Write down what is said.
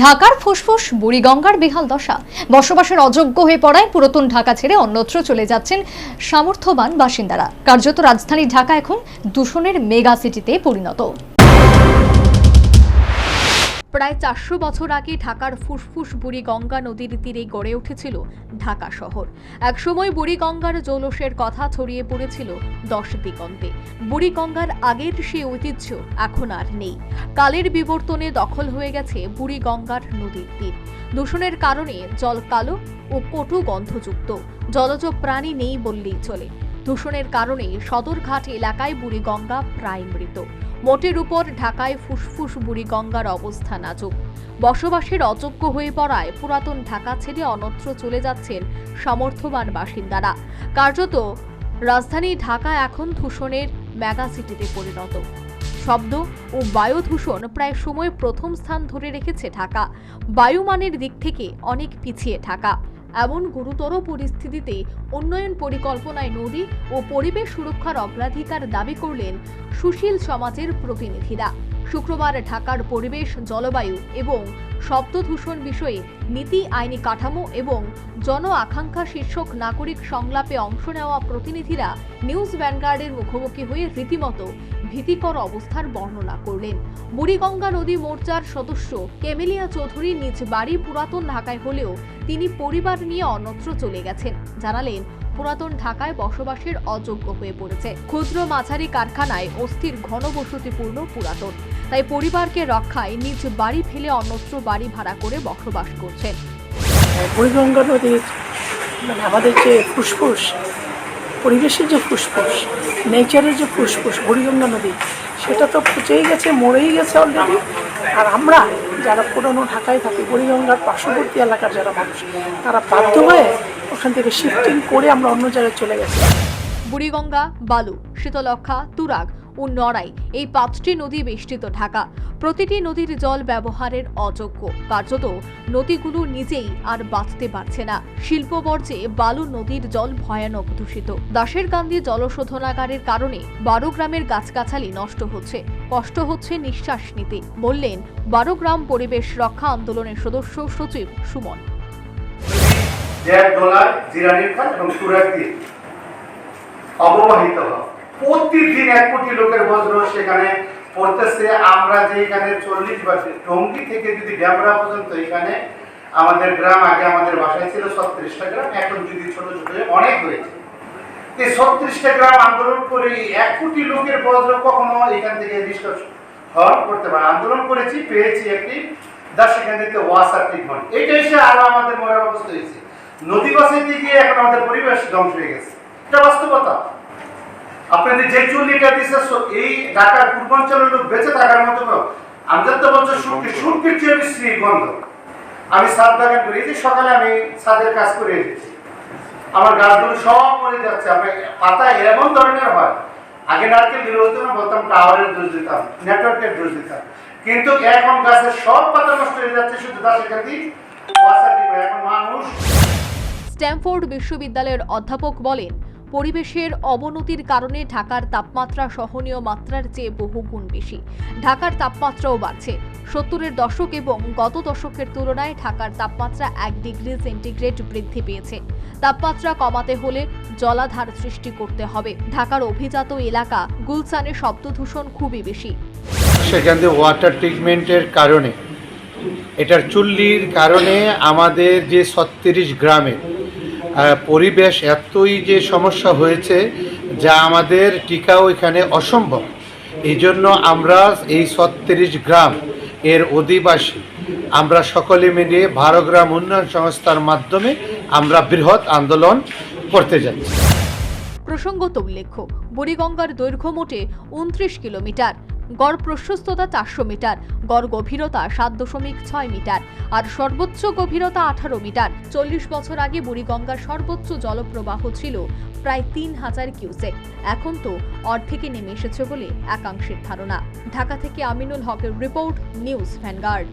ঢাকার ফুসফুস, বুড়িগঙ্গার বেহাল দশা। বসবাসের অযোগ্য হয়ে পড়ায় পুরাতন ঢাকা ছেড়ে অন্যত্র চলে যাচ্ছেন সামর্থ্যবান বাসিন্দারা। কার্যত রাজধানী ঢাকা এখন দূষণের মেগা সিটিতে পরিণত। প্রায় চারশো বছর আগে ঢাকার ফুসফুস বুড়িগঙ্গা নদীর তীরে গড়ে উঠেছিল ঢাকা শহর। একসময় বুড়িগঙ্গার জৌলসের কথা ছড়িয়ে পড়েছিল দশ দিগন্তে। বুড়িগঙ্গার আগের সেই ঐতিহ্য এখন আর নেই। কালের বিবর্তনে দখল হয়ে গেছে বুড়িগঙ্গার নদীর তীর। দূষণের কারণে জল কালো ও কটু গন্ধযুক্ত। জলজ প্রাণী নেই বললেই চলে। দূষণের কারণে সদরঘাট এলাকায় বুড়িগঙ্গা প্রায় মৃত। মোটের উপর ঢাকায় ফুসফুস বুড়িগঙ্গার অবস্থা নাজুক। বসবাসের অযোগ্য হয়ে পড়ায় পুরাতন ঢাকা ছেড়ে অন্যত্র চলে যাচ্ছেন সমর্থবান বাসিন্দারা। কার্যত রাজধানী ঢাকা এখন ধূষণের মেগা সিটিতে পরিণত। শব্দ ও বায়ু দূষণ প্রায় সময় প্রথম স্থান ধরে রেখেছে ঢাকা। বায়ুমানের দিক থেকে অনেক পিছিয়ে ঢাকা। এমন গুরুতর পরিস্থিতিতে উন্নয়ন পরিকল্পনায় নদী ও পরিবেশ সুরক্ষার অগ্রাধিকার দাবি করলেন সুশীল সমাজের প্রতিনিধিরা। শুক্রবার ঢাকার পরিবেশ, জলবায়ু এবং শব্দ দূষণ বিষয়ে নীতি, আইনি কাঠামো এবং জন আকাঙ্ক্ষা শীর্ষক নাগরিক সংলাপে অংশ নেওয়া প্রতিনিধিরা নিউজ ভ্যানগার্ডের মুখোমুখি হয়ে রীতিমতো ভীতিকর অবস্থার বর্ণনা করলেন। বুড়িগঙ্গা নদী মোর্চার সদস্য কেমেলিয়া চৌধুরী নিজ বাড়ি পুরাতন ঢাকায় হলেও তিনি পরিবার নিয়ে অন্যত্র চলে গেছেন। জানালেন, পুরাতন ঢাকায় বসবাসের অযোগ্য হয়ে পড়েছে। ক্ষুদ্র মাঝারি কারখানায় অস্থির ঘনবসতিপূর্ণ পুরাতন। তাই পরিবারকে রক্ষায় নিজ বাড়ি ফেলে অন্যত্র বাড়ি ভাড়া করে বসবাস করছেন। বুড়িগঙ্গা নদীর মানে আমাদের যে ফুসফুস পরিবেশের যে ফুসফুস নেচারের যে ফুসফুস বুড়িগঙ্গা নদী সেটা তো পচেই গেছে মরেই গেছে অলরেডি আর আমরা যারা পুরনো ঢাকায় থাকি বুড়িগঙ্গার পার্শ্ববর্তী এলাকার যারা মানুষ তারা বাধ্য হয়ে ওখান থেকে শিফটিং করে আমরা অন্য জায়গায় চলে গেছি। বুড়িগঙ্গা বালু শীতলক্ষা তুরাগ ও নড়াই এই পাঁচটি নদী বেষ্টিত ঢাকা। প্রতিটি নদীর জল ব্যবহারের অযোগ্য। কার্যত নদীগুলো নিজেই আর বাঁচতে পারছে না। শিল্প বর্জ্যে বালু নদীর জল ভয়ানক দূষিত। দাসের কান্দি জলশোধনাগারের কারণে বারো গ্রামের গাছগাছালি নষ্ট হচ্ছে। কষ্ট হচ্ছে নিঃশ্বাস নিতে, বললেন বারো গ্রাম পরিবেশ রক্ষা আন্দোলনের সদস্য সচিব সুমন। ডলার জিরানির খান এবং দিয়ে অববাহিত হয়। প্রতিদিন এক কোটি লোকের বজ্র সেখানে পড়তেছে। আমরা যে এখানে চল্লিশ বছর টঙ্গি থেকে যদি ড্যামরা পর্যন্ত এখানে আমাদের গ্রাম আগে আমাদের বাসায় ছিল ছত্রিশটা গ্রাম, এখন যদি ছোট ছোট অনেক হয়েছে। এই ছত্রিশটা গ্রাম আন্দোলন করে এক কোটি লোকের বজ্র কখনো এখান থেকে করতে পারে আন্দোলন করেছি, পেয়েছি একটি দা সেখান থেকে এসে আরও আমাদের মরার অবস্থা হয়েছে। নদী এখন আমাদের পরিবেশ ধ্বংস হয়ে গেছে। এটা বাস্তবতা। আপনাদের যে চুল লিটার দিচ্ছে এই ঢাকার পূর্বাঞ্চলের লোক বেঁচে থাকার মতো। আমজাদ তো বলছে, সুরকি সুরকির চেয়ে বিশ্রী গন্ধ আমি ছাদ বাগান করি। যে সকালে আমি ছাদের কাজ করে এসেছি। আমার গাছগুলো সব মরে যাচ্ছে। আপনি পাতা এমন ধরনের হয়। আগে নারকেল দিলে হতো না, বলতাম টাওয়ারের দোষ দিতাম, নেটওয়ার্কের দোষ দিতাম। কিন্তু এখন গাছের সব পাতা নষ্ট হয়ে যাচ্ছে, শুধু গাছের টিপে। এখন মানুষ স্ট্যামফোর্ড বিশ্ববিদ্যালয়ের অধ্যাপক বলেন পরিবেশের অবনতির কারণে ঢাকার তাপমাত্রা সহনীয় মাত্রার চেয়ে বহুগুণ বেশি। ঢাকার তাপমাত্রাও বাড়ছে। সত্তরের দশক এবং গত দশকের তুলনায় ঢাকার তাপমাত্রা এক ডিগ্রি সেন্টিগ্রেড বৃদ্ধি পেয়েছে। তাপমাত্রা কমাতে হলে জলাধার সৃষ্টি করতে হবে। ঢাকার অভিজাত এলাকা গুলসানে শব্দদূষণ খুবই বেশি। সেখান থেকে ওয়াটার ট্রিটমেন্টের কারণে। এটার চুল্লির কারণে আমাদের যে ছত্রিশ গ্রামে পরিবেশ এতই যে সমস্যা হয়েছে যা আমাদের টিকাও এখানে অসম্ভব। এই জন্য আমরা এই ছত্রিশ গ্রাম এর অধিবাসী, আমরা সকলে মিলে বারো গ্রাম উন্নয়ন সংস্থার মাধ্যমে আমরা বৃহৎ আন্দোলন করতে যাচ্ছি। প্রসঙ্গত উল্লেখ্য, বুড়িগঙ্গার দৈর্ঘ্য মোটে উনত্রিশ কিলোমিটার। গড় প্রশস্ততা চারশো মিটার, গড় গভীরতা সাত দশমিক ছয় মিটার আর সর্বোচ্চ গভীরতা আঠারো মিটার। চল্লিশ বছর আগে বুড়িগঙ্গার সর্বোচ্চ জলপ্রবাহ ছিল প্রায় তিন হাজার কিউসেক। এখন তো অর্ধেকে নেমে এসেছে বলে একাংশের ধারণা। ঢাকা থেকে আমিনুল হকের রিপোর্ট, নিউজ ভ্যানগার্ড।